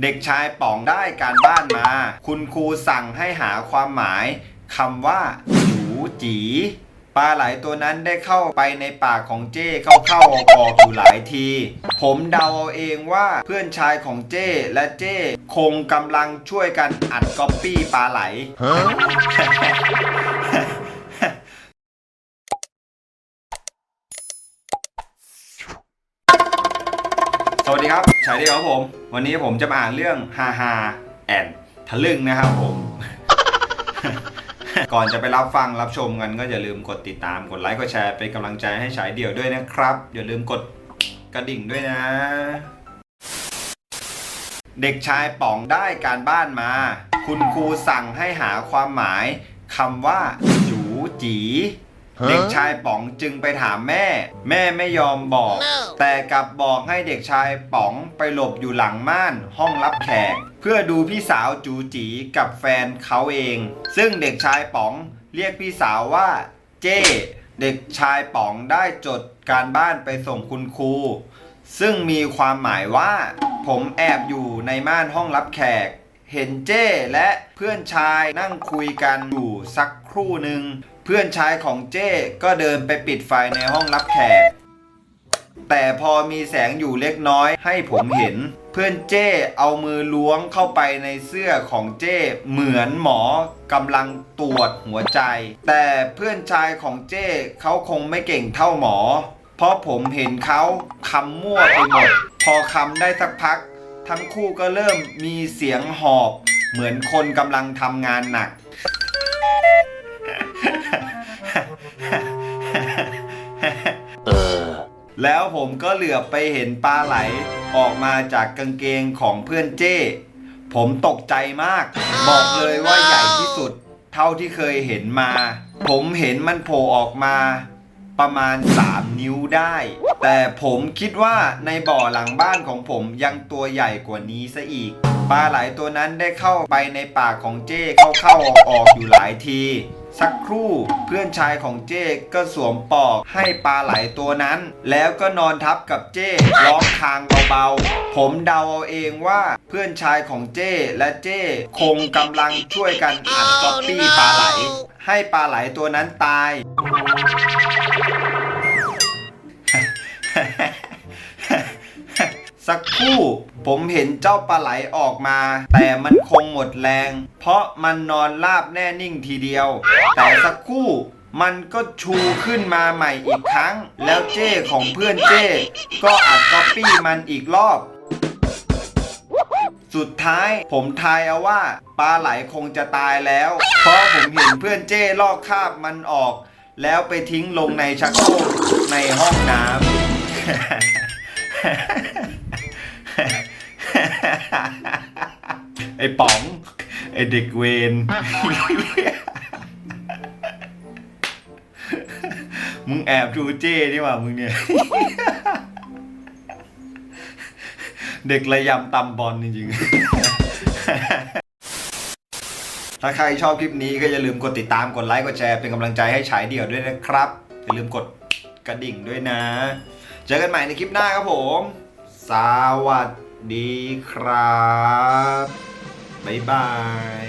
เด็กชายป๋องได้การบ้านมา คุณครูสั่งให้หาความหมายคำว่าจูจีปลาไหลตัวนั้นได้เข้าไปในปากของเจ้เข้าเข้าออกออกอยู่หลายที ผมเดาเอาเองว่าเพื่อนชายของเจ้และเจ้คงกำลังช่วยกันอัดก๊อปปี้ปลาไหล สวัสดีครับชายเดียวครับผม วันนี้ผมจะมาอ่านเรื่องฮาฮาแอนทะลึ่งนะครับผม ก่อนจะไปรับฟังรับชมกันก็อย่าลืมกดติดตามกดไลค์กดแชร์เป็นกำลังใจให้ฉายเดี่ยวด้วยนะครับ อย่าลืมกดกระดิ่งด้วยนะ เด็กชายป๋องได้การบ้านมา คุณครูสั่งให้หาความหมายคำว่าจูจี เด็กชายป๋องจึงไปถามแม่ แม่ไม่ยอมบอก แต่กลับบอกให้เด็กชายป๋องไปหลบอยู่หลังม่านห้องรับแขก เพื่อดูพี่สาวจูจีกับแฟนเขาเอง ซึ่งเด็กชายป๋องเรียกพี่สาวว่า เจ้เด็กชายป๋องได้จดการบ้านไปส่งคุณครู ซึ่งมีความหมายว่า ผมแอบอยู่ในม่านห้องรับแขก เห็นเจ้และเพื่อนชายนั่งคุยกันอยู่สักครู่หนึ่ง เพื่อนชายของเจ้ก็เดินไปปิดไฟในห้องรับแขก แต่พอมีแสงอยู่เล็กน้อยให้ผมเห็น เพื่อนเจ้เอามือล้วงเข้าไปในเสื้อของเจ้เหมือนหมอกำลังตรวจหัวใจ แต่เพื่อนชายของเจ้เขาคงไม่เก่งเท่าหมอ เพราะผมเห็นเขาคำมั่วไปหมด พอคำได้สักพัก ทั้งคู่ก็เริ่มมีเสียงหอบ เหมือนคนกำลังทำงานหนัก แล้วผมก็เหลือบไปเห็นปลาไหลออกมาจากกางเกงของเพื่อนเจ้ ผมตกใจมาก บอกเลยว่าใหญ่ที่สุด เท่าที่เคยเห็นมา ผมเห็นมันโผล่ออกมาประมาณ 3 นิ้วได้ แต่ผมคิดว่าในบ่อหลังบ้านของผมยังตัวใหญ่กว่านี้ซะอีก ปลาไหลตัวนั้นได้เข้าไปในปากของเจ้เข้าเข้าออกออกอยู่หลายที สักครู่เพื่อนชายของเจ้ก็สวมปอกให้ปลาไหลตัวนั้น แล้วก็นอนทับกับเจ้ร้องคางเบาๆ ผมเดาเอาเองว่าเพื่อนชายของเจ้และเจ้คงกำลังช่วยกันอัดก๊อปปี้ปลาไหล ให้ปลาไหลตัวนั้นตาย สักครู่ผมเห็นเจ้าปลาไหลออกมา แต่มันคงหมดแรง เพราะมันนอนราบแน่นิ่งทีเดียว แต่สักครู่มันก็ชูขึ้นมาใหม่อีกครั้ง แล้วเจ้ของเพื่อนเจ้ ก็อัดก๊อปปี้มันอีกรอบ สุดท้ายผมทายเอาว่าปลาไหลคงจะตายแล้ว เพราะผมเห็นเพื่อนเจ้ลอกคราบมันออก แล้วไปทิ้งลงในชักโครกในห้องน้ำ ไอ้ป๋อง ไอ้เด็กเวนมึงแอบดูเจ้นี่หว่ามึงเนี่ย เด็กระยำตำบอลจริงๆถ้าใครชอบคลิปนี้ก็อย่าลืมกดติดตามกดไลค์กดแชร์เป็นกำลังใจให้ฉายเดี่ยวด้วยนะครับ อย่าลืมกดกระดิ่งด้วยนะ เจอกันใหม่ในคลิปหน้าครับผม สวัสดีครับ บ๊ายบาย